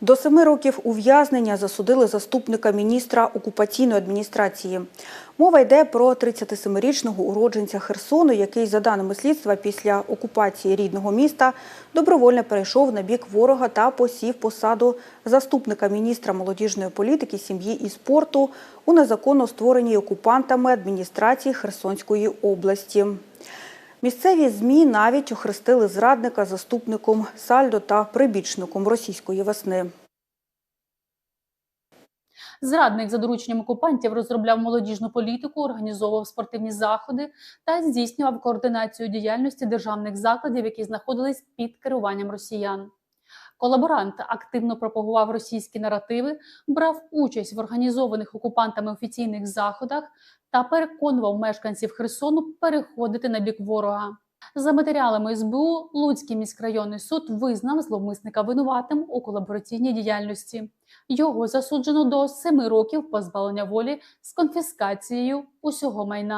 До семи років ув'язнення засудили заступника міністра окупаційної адміністрації. Мова йде про 37-річного уродженця Херсону, який, за даними слідства, після окупації рідного міста добровольно перейшов на бік ворога та посів посаду заступника міністра молодіжної політики, сім'ї і спорту у незаконно створеній окупантами адміністрації Херсонської області. Місцеві ЗМІ навіть охрестили зрадника заступником сальдо та прибічником російської весни. Зрадник за дорученням окупантів розробляв молодіжну політику, організовував спортивні заходи та здійснював координацію діяльності державних закладів, які знаходились під керуванням росіян. Колаборант активно пропагував російські наративи, брав участь в організованих окупантами офіційних заходах та переконував мешканців Херсону переходити на бік ворога. За матеріалами СБУ Луцький міськрайонний суд визнав зловмисника винуватим у колабораційній діяльності. Його засуджено до семи років позбавлення волі з конфіскацією усього майна.